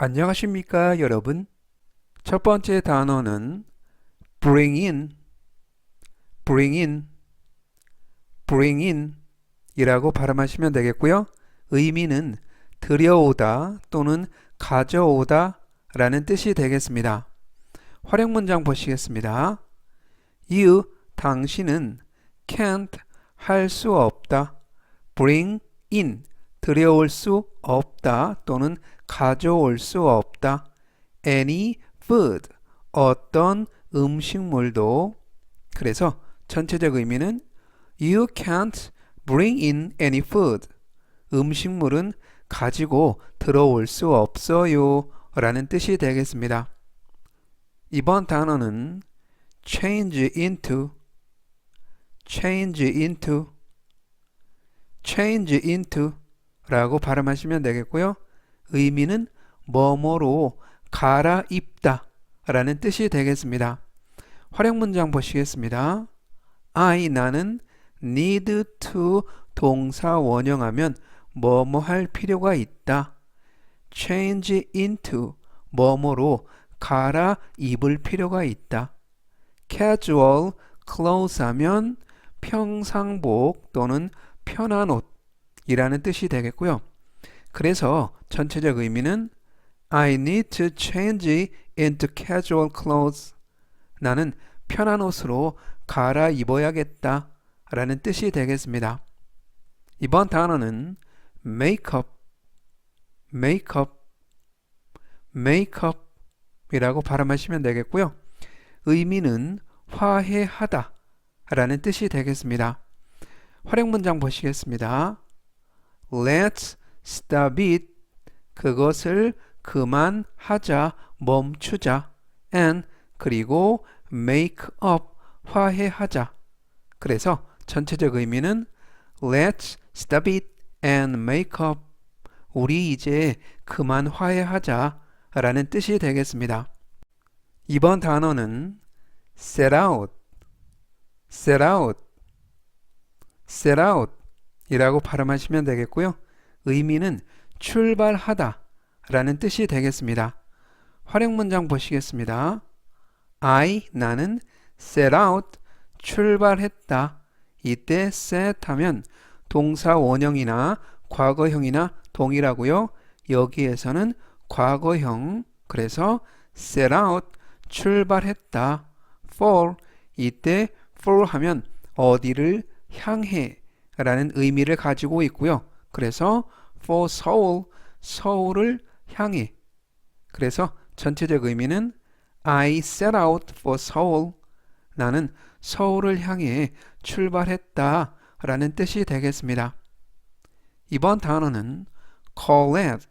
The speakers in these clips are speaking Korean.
안녕하십니까, 여러분? 첫 번째 단어는 bring in, bring in, bring in 이라고 발음하시면 되겠고요. 의미는 들여오다 또는 가져오다 라는 뜻이 되겠습니다. 활용 문장 보시겠습니다. You, 당신은 can't, 할 수 없다. bring in, 들여올 수 없다 또는 가져올 수 없다. any food, 어떤 음식물도. 그래서 전체적 의미는 you can't bring in any food. 음식물은 가지고 들어올 수 없어요. 라는 뜻이 되겠습니다. 이번 단어는 change into, change into, change into 라고 발음하시면 되겠고요. 의미는 뭐뭐로 갈아입다 라는 뜻이 되겠습니다. 활용 문장 보시겠습니다. I 나는 need to 동사 원형하면 뭐뭐 할 필요가 있다. change into 뭐뭐로 갈아 입을 필요가 있다. casual clothes 하면 평상복 또는 편한 옷 이라는 뜻이 되겠고요. 그래서 전체적 의미는 I need to change into casual clothes. 나는 편한 옷으로 갈아입어야겠다. 라는 뜻이 되겠습니다. 이번 단어는 makeup, makeup, makeup 이라고 발음하시면 되겠고요. 의미는 화해하다 라는 뜻이 되겠습니다. 활용 문장 보시겠습니다. Let's stop it. 그것을 그만하자, 멈추자. and 그리고 make up, 화해하자. 그래서 전체적 의미는 Let's stop it and make up. 우리 이제 그만 화해하자 라는 뜻이 되겠습니다. 이번 단어는 set out, set out, set out 이라고 발음하시면 되겠고요. 의미는 출발하다 라는 뜻이 되겠습니다. 활용 문장 보시겠습니다. I 나는 set out 출발했다. 이때 set 하면 동사 원형이나 과거형이나 동일하고요. 여기에서는 과거형 그래서 set out 출발했다. for 이때 for 하면 어디를 향해 라는 의미를 가지고 있고요. 그래서 for Seoul, 서울을 향해. 그래서 전체적 의미는 I set out for Seoul. 나는 서울을 향해 출발했다 라는 뜻이 되겠습니다. 이번 단어는 Colette,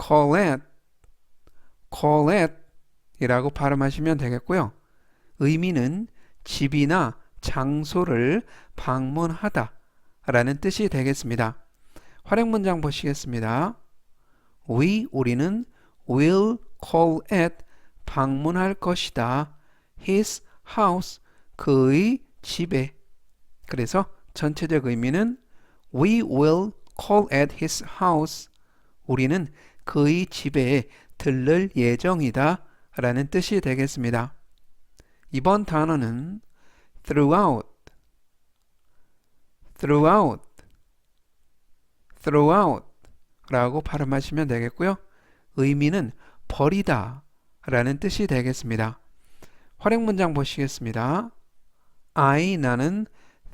Colette, Colette 이라고 발음하시면 되겠고요. 의미는 집이나 장소를 방문하다 라는 뜻이 되겠습니다. 활용 문장 보시겠습니다. We, 우리는 will call at 방문할 것이다. his house, 그의 집에. 그래서 전체적 의미는 we will call at his house. 우리는 그의 집에 들를 예정이다. 라는 뜻이 되겠습니다. 이번 단어는 throughout, throughout, throughout 라고 발음하시면 되겠고요. 의미는 버리다 라는 뜻이 되겠습니다. 활용 문장 보시겠습니다. I 나는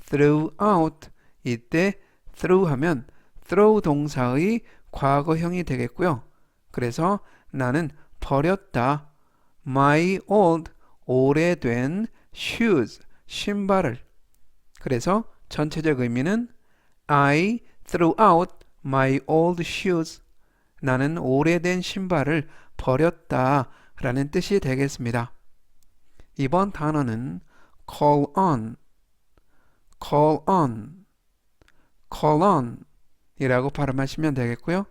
throughout 이때 through 하면 throw 동사의 과거형이 되겠고요. 그래서 나는 버렸다. my old 오래된 shoes 신발을 그래서 전체적 의미는 I threw out my old shoes 나는 오래된 신발을 버렸다 라는 뜻이 되겠습니다. 이번 단어는 call on, call on, call on 이라고 발음하시면 되겠고요.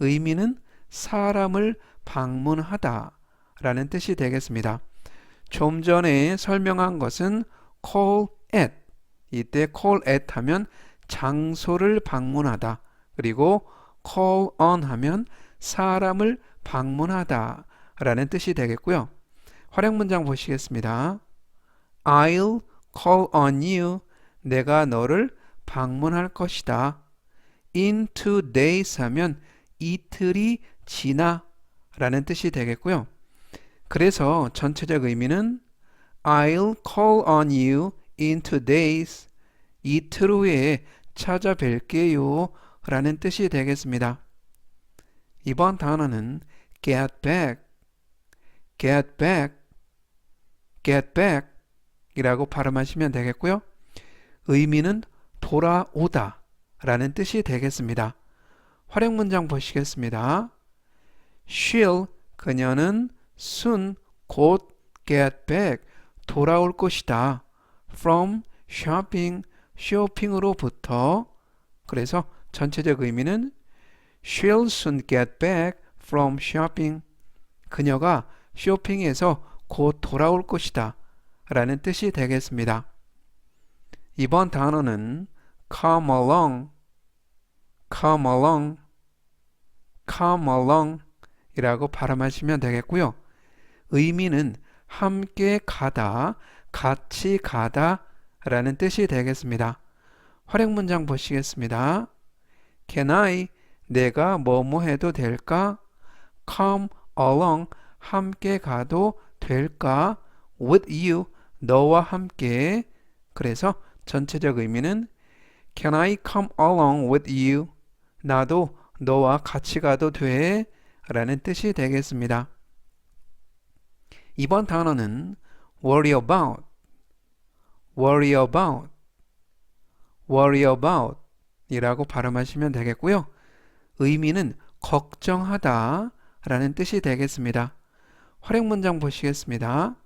의미는 사람을 방문하다 라는 뜻이 되겠습니다. 좀 전에 설명한 것은 call at 이때 call at 하면 장소를 방문하다 그리고 call on 하면 사람을 방문하다 라는 뜻이 되겠고요. 활용 문장 보시겠습니다. I'll call on you. 내가 너를 방문할 것이다. in two days 하면 이틀이 지나 라는 뜻이 되겠고요. 그래서 전체적 의미는 I'll call on you in two days. 이틀 후에 찾아뵐게요 라는 뜻이 되겠습니다. 이번 단어는 get back, get back, get back 이라고 발음하시면 되겠고요. 의미는 돌아오다 라는 뜻이 되겠습니다. 활용 문장 보시겠습니다. she'll 그녀는 soon 곧 get back 돌아올 것이다. from shopping 쇼핑으로부터 그래서 전체적 의미는 she'll soon get back from shopping 그녀가 쇼핑에서 곧 돌아올 것이다 라는 뜻이 되겠습니다. 이번 단어는 come along, come along, come along 이라고 발음하시면 되겠고요. 의미는 함께 가다, 같이 가다 라는 뜻이 되겠습니다. 활용 문장 보시겠습니다. Can I, 내가 뭐뭐 해도 될까? Come along, 함께 가도 될까? With you, 너와 함께. 그래서 전체적 의미는 Can I come along with you? 나도 너와 같이 가도 돼? 라는 뜻이 되겠습니다. 이번 단어는 worry about, worry about, worry about 이라고 발음하시면 되겠고요. 의미는 걱정하다 라는 뜻이 되겠습니다. 활용 문장 보시겠습니다.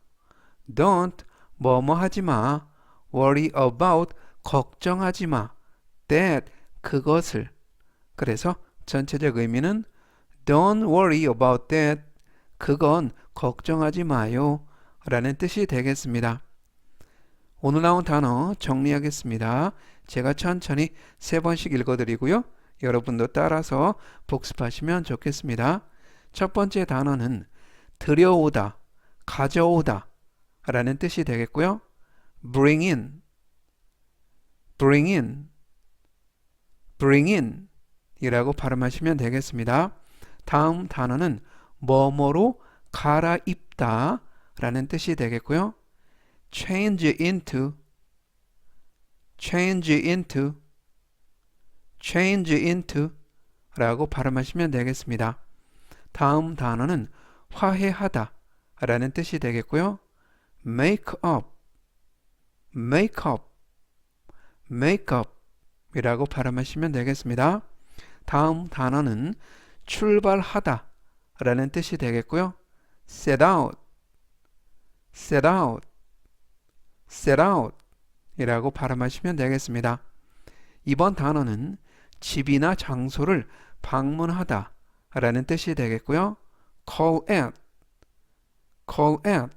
Don't 뭐뭐 하지 마. worry about 걱정하지 마. that 그것을. 그래서 전체적 의미는 don't worry about that. 그건 걱정하지 마요. 라는 뜻이 되겠습니다. 오늘 나온 단어 정리하겠습니다. 제가 천천히 세 번씩 읽어드리고요. 여러분도 따라서 복습하시면 좋겠습니다. 첫 번째 단어는 들여오다, 가져오다 라는 뜻이 되겠고요. bring in, bring in, bring in 이라고 발음하시면 되겠습니다. 다음 단어는 뭐뭐로 갈아입다 라는 뜻이 되겠고요. change into, change into, change into 라고 발음하시면 되겠습니다. 다음 단어는 화해하다 라는 뜻이 되겠고요. make up, make up, make up 이라고 발음하시면 되겠습니다. 다음 단어는 출발하다 라는 뜻이 되겠고요. Set out, set out, set out 이라고 발음하시면 되겠습니다. 이번 단어는 집이나 장소를 방문하다 라는 뜻이 되겠고요. call at, call at,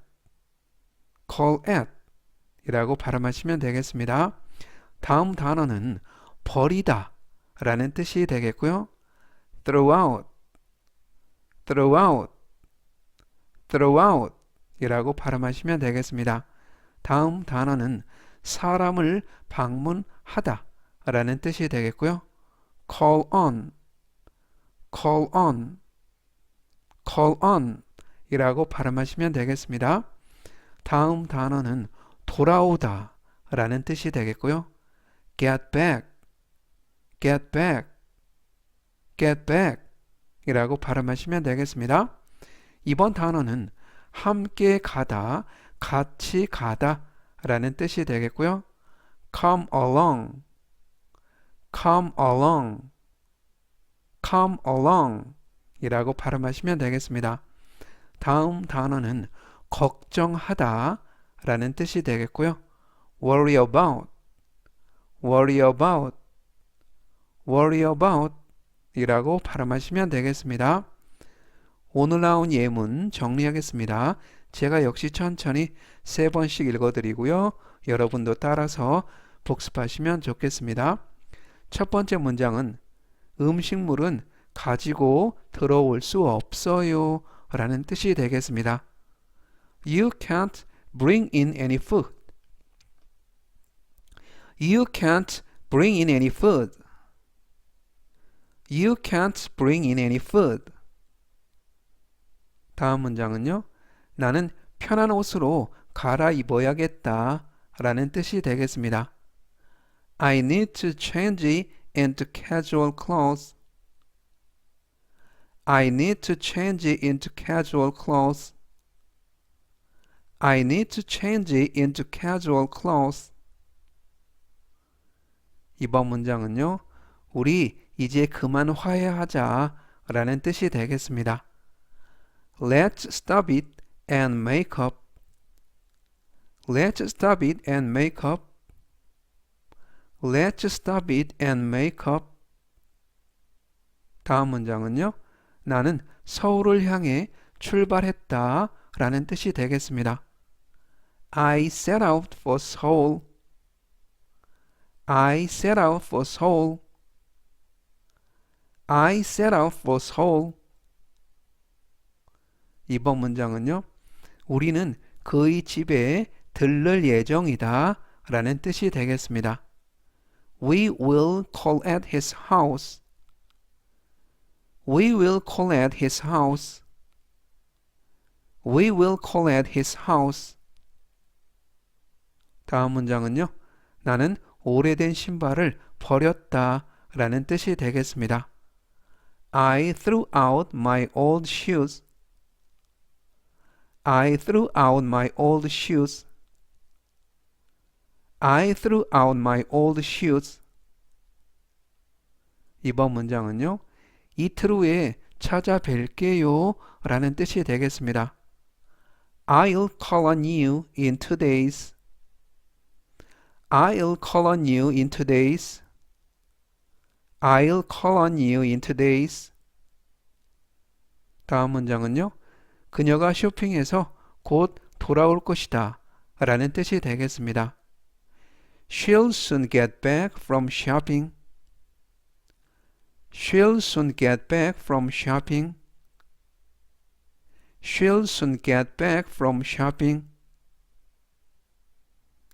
call at 이라고 발음하시면 되겠습니다. 다음 단어는 버리다 라는 뜻이 되겠고요. throw out, throw out, throw out 이라고 발음하시면 되겠습니다. 다음 단어는 사람을 방문하다 라는 뜻이 되겠고요. call on, call on, call on 이라고 발음하시면 되겠습니다. 다음 단어는 돌아오다 라는 뜻이 되겠고요. get back, get back, get back 이라고 발음하시면 되겠습니다. 이번 단어는 함께 가다, 같이 가다 라는 뜻이 되겠고요. come along, come along, come along 이라고 발음하시면 되겠습니다. 다음 단어는 걱정하다 라는 뜻이 되겠고요. worry about, worry about, worry about 이라고 발음하시면 되겠습니다. 오늘 나온 예문 정리하겠습니다. 제가 역시 천천히 세 번씩 읽어드리고요. 여러분도 따라서 복습하시면 좋겠습니다. 첫 번째 문장은 음식물은 가지고 들어올 수 없어요 라는 뜻이 되겠습니다. You can't bring in any food. You can't bring in any food. You can't bring in any food. 다음 문장은요. 나는 편한 옷으로 갈아입어야겠다 라는 뜻이 되겠습니다. I need to change into casual clothes. I need to change into casual clothes. I need to change into casual clothes. 이번 문장은요. 우리 이제 그만 화해하자 라는 뜻이 되겠습니다. Let's stop it and make up. Let's stop it and make up. Let's stop it and make up. 다음 문장은요. 나는 서울을 향해 출발했다 라는 뜻이 되겠습니다. I set out for Seoul. I set out for Seoul. I set out for Seoul. 이번 문장은요. 우리는 그의 집에 들를 예정이다 라는 뜻이 되겠습니다. We will call at his house. We will call at his house. We will call at his house. 다음 문장은요. 나는 오래된 신발을 버렸다 라는 뜻이 되겠습니다. I threw out my old shoes. I threw out my old shoes. I threw out my old shoes. 이번 문장은요. 이틀 후에 찾아뵐게요 라는 뜻이 되겠습니다. I'll call on you in two days. I'll call on you in two days. I'll call on you in two days. 다음 문장은요. 그녀가 쇼핑해서 곧 돌아올 것이다 라는 뜻이 되겠습니다. She'll soon get back from shopping. She'll soon get back from shopping. She'll soon get back from shopping.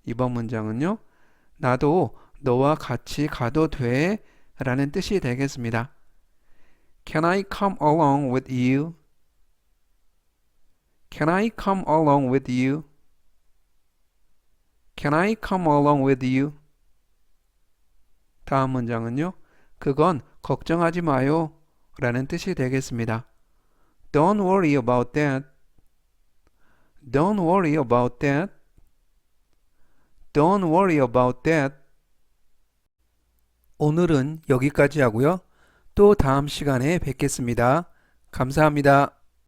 이번 문장은요. 나도 너와 같이 가도 돼 라는 뜻이 되겠습니다. Can I come along with you? Can I come along with you? Can I come along with you? 다음 문장은요. 그건 걱정하지 마요 라는 뜻이 되겠습니다. Don't worry about that. Don't worry about that. Don't worry about that. 오늘은 여기까지 하고요. 또 다음 시간에 뵙겠습니다. 감사합니다.